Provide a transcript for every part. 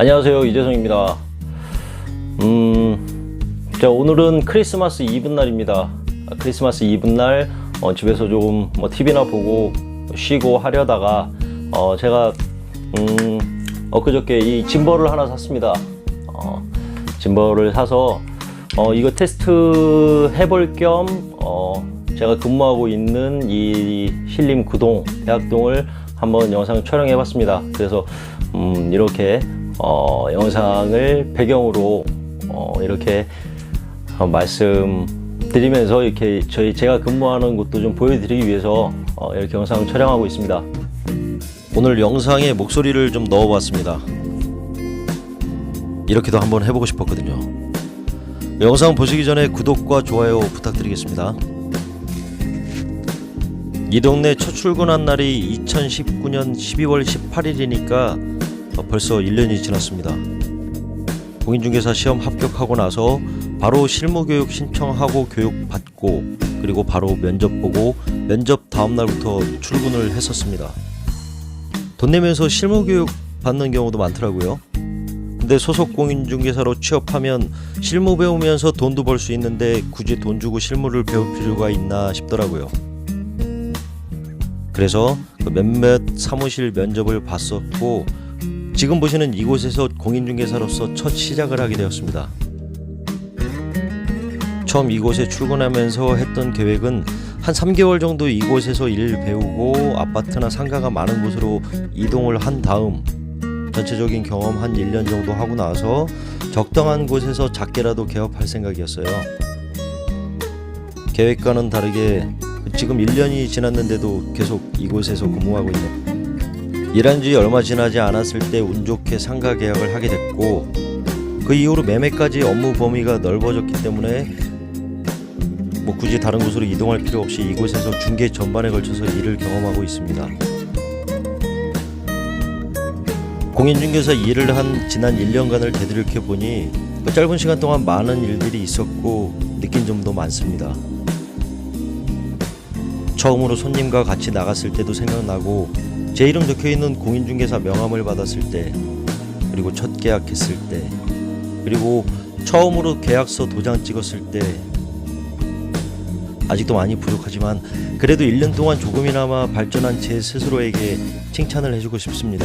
안녕하세요 이재성입니다. 음, 자 오늘은 크리스마스 이브 날입니다. 아, 크리스마스 이브 날 어, 집에서 조금 뭐 TV나 보고 쉬고 하려다가 어, 제가 음, 엊그저께 이 짐벌을 하나 샀습니다. 어, 짐벌을 사서 어, 이거 테스트 해볼 겸 어, 제가 근무하고 있는 이 신림 구동 대학동을 한번 영상 촬영해 봤습니다. 그래서 음, 이렇게 어, 영상을 배경으로 어, 이렇게 어, 말씀드리면서 이렇게 저희 제가 근무하는 곳도 좀 보여드리기 위해서 어, 이렇게 영상 촬영하고 있습니다. 오늘 영상에 목소리를 좀 넣어봤습니다. 이렇게도 한번 해보고 싶었거든요. 영상 보시기 전에 구독과 좋아요 부탁드리겠습니다. 이 동네 첫 출근한 날이 2019년 12월 18일이니까 벌써 1년이 지났습니다. 공인중개사 시험 합격하고 나서 바로 실무교육 신청하고 교육 받고 그리고 바로 면접 보고 면접 다음 날부터 출근을 했었습니다. 돈 내면서 실무교육 받는 경우도 많더라고요. 근데 소속 공인중개사로 취업하면 실무 배우면서 돈도 벌 수 있는데 굳이 돈 주고 실무를 배울 필요가 있나 싶더라고요. 그래서 그 몇몇 사무실 면접을 봤었고 지금 보시는 이곳에서 공인중개사로서 첫 시작을 하게 되었습니다. 처음 이곳에 출근하면서 했던 계획은 한 3개월 정도 이곳에서 일 배우고 아파트나 상가가 많은 곳으로 이동을 한 다음 전체적인 경험 한 1년 정도 하고 나서 적당한 곳에서 작게라도 개업할 생각이었어요. 계획과는 다르게 지금 1년이 지났는데도 계속 이곳에서 근무하고 있네. 일한 지 얼마 지나지 않았을 때 운 좋게 상가 계약을 하게 됐고 그 이후로 매매까지 업무 범위가 넓어졌기 때문에 뭐 굳이 다른 곳으로 이동할 필요 없이 이곳에서 중개 전반에 걸쳐서 일을 경험하고 있습니다. 공인중개사 일을 한 지난 1년간을 되돌이켜 보니 그 짧은 시간 동안 많은 일들이 있었고 느낀 점도 많습니다. 처음으로 손님과 같이 나갔을 때도 생각나고 제 이름 적혀 있는 공인중개사 명함을 받았을 때 그리고 첫 계약했을 때 그리고 처음으로 계약서 도장 찍었을 때 아직도 많이 부족하지만 그래도 1년 동안 조금이나마 발전한 제 스스로에게 칭찬을 해주고 싶습니다.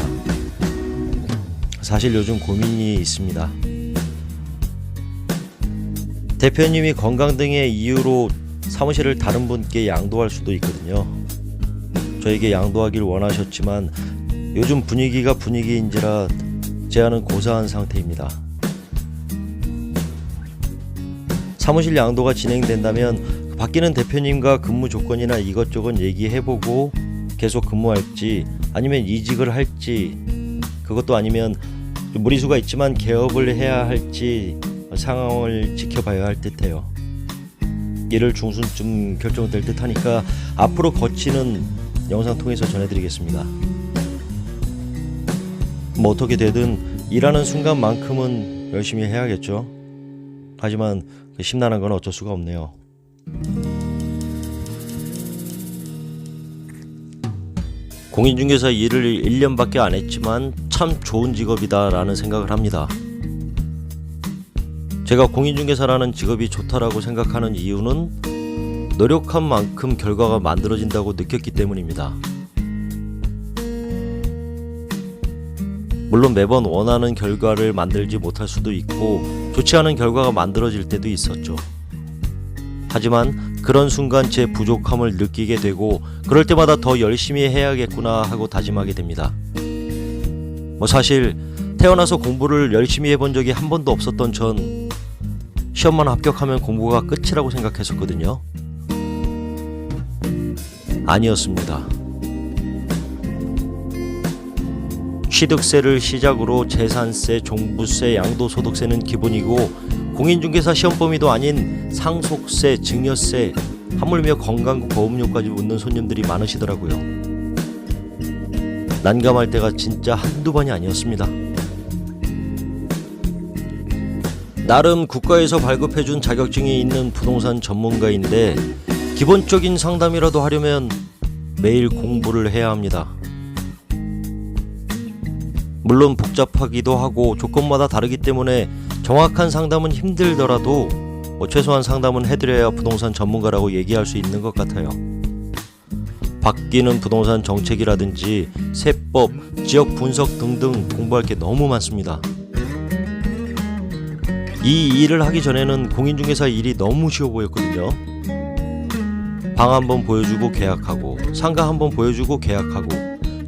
사실 요즘 고민이 있습니다. 대표님이 건강 등의 이유로 사무실을 다른 분께 양도할 수도 있거든요. 저에게 양도하길 원하셨지만 요즘 분위기가 분위기인지라 제안은 고사한 상태입니다. 사무실 양도가 진행된다면 바뀌는 대표님과 근무 조건이나 이것저것 얘기해보고 계속 근무할지 아니면 이직을 할지 그것도 아니면 무리수가 있지만 개업을 해야 할지 상황을 지켜봐야 할 듯해요. 이를 중순쯤 결정될 듯하니까 앞으로 거치는 영상 통해서 전해드리겠습니다. 뭐 어떻게 되든 일하는 순간만큼은 열심히 해야겠죠. 하지만 그 심란한 건 어쩔 수가 없네요. 공인중개사 일을 1년밖에 안 했지만 참 좋은 직업이다라는 생각을 합니다. 제가 공인중개사라는 직업이 좋다라고 생각하는 이유는 노력한 만큼 결과가 만들어진다고 느꼈기 때문입니다. 물론 매번 원하는 결과를 만들지 못할 수도 있고 좋지 않은 결과가 만들어질 때도 있었죠. 하지만 그런 순간 제 부족함을 느끼게 되고 그럴 때마다 더 열심히 해야겠구나 하고 다짐하게 됩니다. 뭐 사실 태어나서 공부를 열심히 해본 적이 한 번도 없었던 전 시험만 합격하면 공부가 끝이라고 생각했었거든요. 아니었습니다. 취득세를 시작으로 재산세, 종부세, 양도소득세는 기본이고 공인중개사 시험 범위도 아닌 상속세, 증여세, 하물며 건강보험료까지 묻는 손님들이 많으시더라고요. 난감할 때가 진짜 한두 번이 아니었습니다. 나름 국가에서 발급해준 자격증이 있는 부동산 전문가인데 기본적인 상담이라도 하려면 매일 공부를 해야 합니다. 물론 복잡하기도 하고 조건마다 다르기 때문에 정확한 상담은 힘들더라도 뭐 최소한 상담은 해드려야 부동산 전문가라고 얘기할 수 있는 것 같아요. 바뀌는 부동산 정책이라든지 세법, 지역 분석 등등 공부할 게 너무 많습니다. 이 일을 하기 전에는 공인중개사 일이 너무 쉬워 보였거든요. 방 한번 보여주고 계약하고 상가 한번 보여주고 계약하고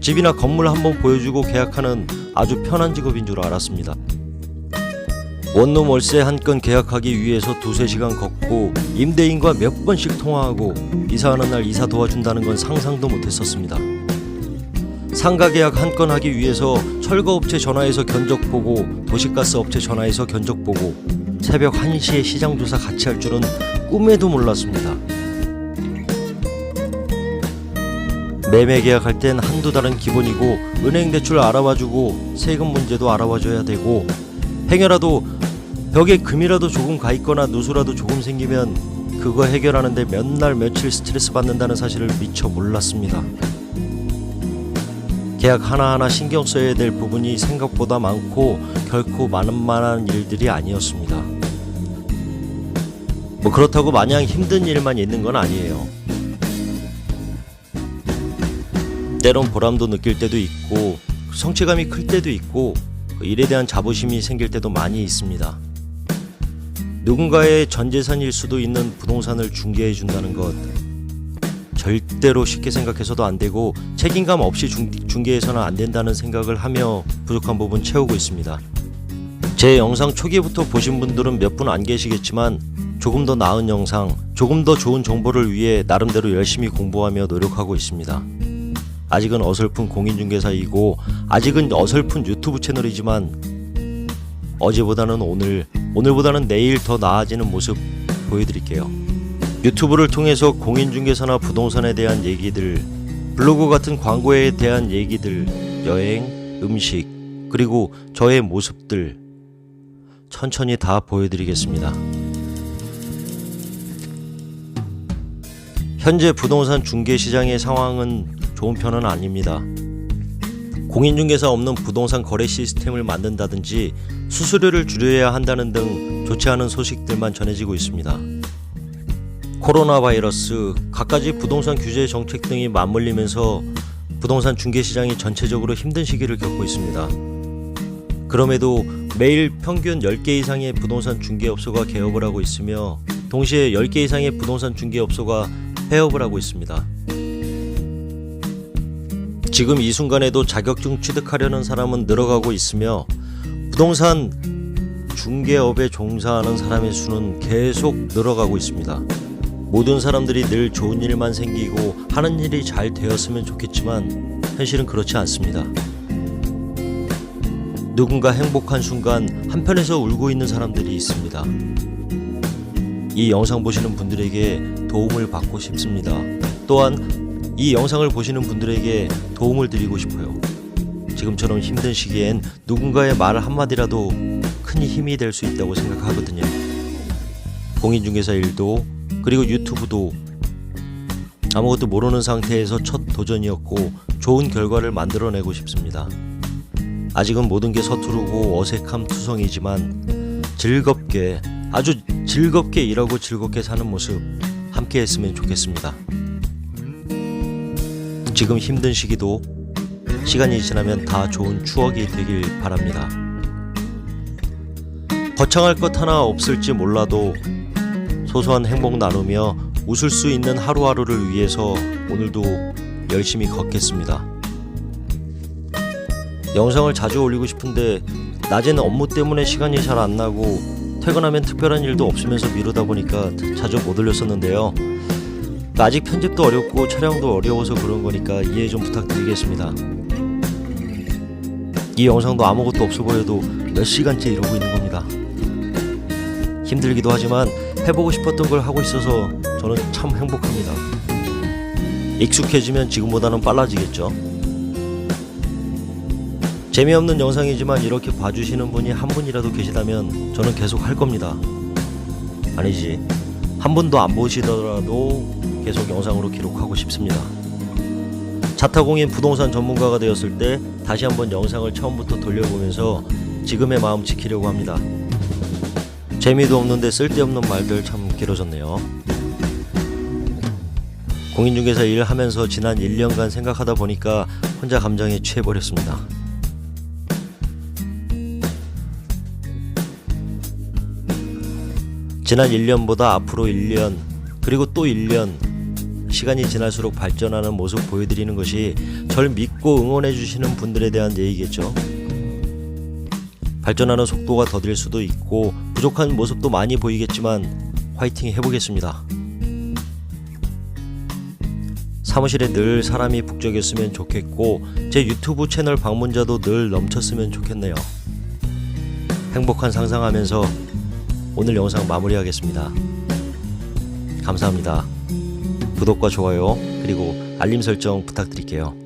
집이나 건물 한번 보여주고 계약하는 아주 편한 직업인 줄 알았습니다. 원룸 월세 한 건 계약하기 위해서 두세 시간 걷고 임대인과 몇 번씩 통화하고 이사하는 날 이사 도와준다는 건 상상도 못했었습니다. 상가 계약 한 건 하기 위해서 철거업체 전화해서 견적 보고 도시가스 업체 전화해서 견적 보고 새벽 1시에 시장 조사 같이 할 줄은 꿈에도 몰랐습니다. 매매 계약할 땐 한두 달은 기본이고 은행 대출 알아봐주고 세금 문제도 알아봐줘야 되고 행여라도 벽에 금이라도 조금 가 있거나 누수라도 조금 생기면 그거 해결하는데 몇 날 며칠 스트레스 받는다는 사실을 미처 몰랐습니다. 계약 하나하나 신경 써야 될 부분이 생각보다 많고 결코 만만한 일들이 아니었습니다. 뭐 그렇다고 마냥 힘든 일만 있는 건 아니에요. 때론 보람도 느낄 때도 있고 성취감이 클 때도 있고 그 일에 대한 자부심이 생길 때도 많이 있습니다. 누군가의 전 재산일 수도 있는 부동산을 중개해 준다는 것 절대로 쉽게 생각해서도 안 되고 책임감 없이 중, 중개해서는 안 된다는 생각을 하며 부족한 부분 채우고 있습니다. 제 영상 초기부터 보신 분들은 몇 분 안 계시겠지만 조금 더 나은 영상, 조금 더 좋은 정보를 위해 나름대로 열심히 공부하며 노력하고 있습니다. 아직은 어설픈 공인중개사이고 아직은 어설픈 유튜브 채널이지만 어제보다는 오늘, 오늘보다는 내일 더 나아지는 모습 보여드릴게요. 유튜브를 통해서 공인중개사나 부동산에 대한 얘기들, 블로그 같은 광고에 대한 얘기들, 여행, 음식, 그리고 저의 모습들 천천히 다 보여드리겠습니다. 현재 부동산 중개 시장의 상황은 좋은 편은 아닙니다. 공인중개사 없는 부동산 거래 시스템을 만든다든지 수수료를 줄여야 한다는 등 좋지 않은 소식들만 전해지고 있습니다. 코로나 바이러스, 갖가지 부동산 규제 정책 등이 맞물리면서 부동산 중개 시장이 전체적으로 힘든 시기를 겪고 있습니다. 그럼에도 매일 평균 10개 이상의 부동산 중개업소가 개업을 하고 있으며 동시에 10개 이상의 부동산 중개업소가 폐업을 하고 있습니다. 지금 이 순간에도 자격증 취득하려는 사람은 늘어가고 있으며 부동산 중개업에 종사하는 사람의 수는 계속 늘어가고 있습니다. 모든 사람들이 늘 좋은 일만 생기고 하는 일이 잘 되었으면 좋겠지만 현실은 그렇지 않습니다. 누군가 행복한 순간 한편에서 울고 있는 사람들이 있습니다. 이 영상 보시는 분들에게 도움을 받고 싶습니다. 또한 이 영상을 보시는 분들에게 도움을 드리고 싶어요. 지금처럼 힘든 시기엔 누군가의 말 한마디라도 큰 힘이 될 수 있다고 생각하거든요. 공인중개사 일도 그리고 유튜브도 아무것도 모르는 상태에서 첫 도전이었고 좋은 결과를 만들어내고 싶습니다. 아직은 모든 게 서투르고 어색함 투성이지만 즐겁게 아주 즐겁게 일하고 즐겁게 사는 모습 함께 했으면 좋겠습니다. 지금 힘든 시기도 시간이 지나면 다 좋은 추억이 되길 바랍니다. 거창할 것 하나 없을지 몰라도 소소한 행복 나누며 웃을 수 있는 하루하루를 위해서 오늘도 열심히 걷겠습니다. 영상을 자주 올리고 싶은데 낮에는 업무 때문에 시간이 잘 안 나고 퇴근하면 특별한 일도 없으면서 미루다 보니까 자주 못 올렸었는데요. 아직 편집도 어렵고 촬영도 어려워서 그런 거니까 이해 좀 부탁드리겠습니다. 이 영상도 아무것도 없어 보여도 몇 시간째 이러고 있는 겁니다. 힘들기도 하지만 해보고 싶었던 걸 하고 있어서 저는 참 행복합니다. 익숙해지면 지금보다는 빨라지겠죠. 재미없는 영상이지만 이렇게 봐주시는 분이 한 분이라도 계시다면 저는 계속 할 겁니다. 아니지. 한 분도 안 보시더라도 계속 영상으로 기록하고 싶습니다. 자타공인 부동산 전문가가 되었을 때 다시 한번 영상을 처음부터 돌려보면서 지금의 마음 지키려고 합니다. 재미도 없는데 쓸데없는 말들 참 길어졌네요. 공인중개사 일 하면서 지난 1년간 생각하다 보니까 혼자 감정에 취해버렸습니다. 지난 1년보다 앞으로 1년, 그리고 또 1년, 시간이 지날수록 발전하는 모습 보여드리는 것이 절 믿고 응원해 주시는 분들에 대한 예의겠죠. 발전하는 속도가 더딜 수도 있고 부족한 모습도 많이 보이겠지만 화이팅 해보겠습니다. 사무실에 늘 사람이 북적였으면 좋겠고 제 유튜브 채널 방문자도 늘 넘쳤으면 좋겠네요. 행복한 상상하면서 오늘 영상 마무리하겠습니다. 감사합니다. 구독과 좋아요 그리고 알림 설정 부탁드릴게요.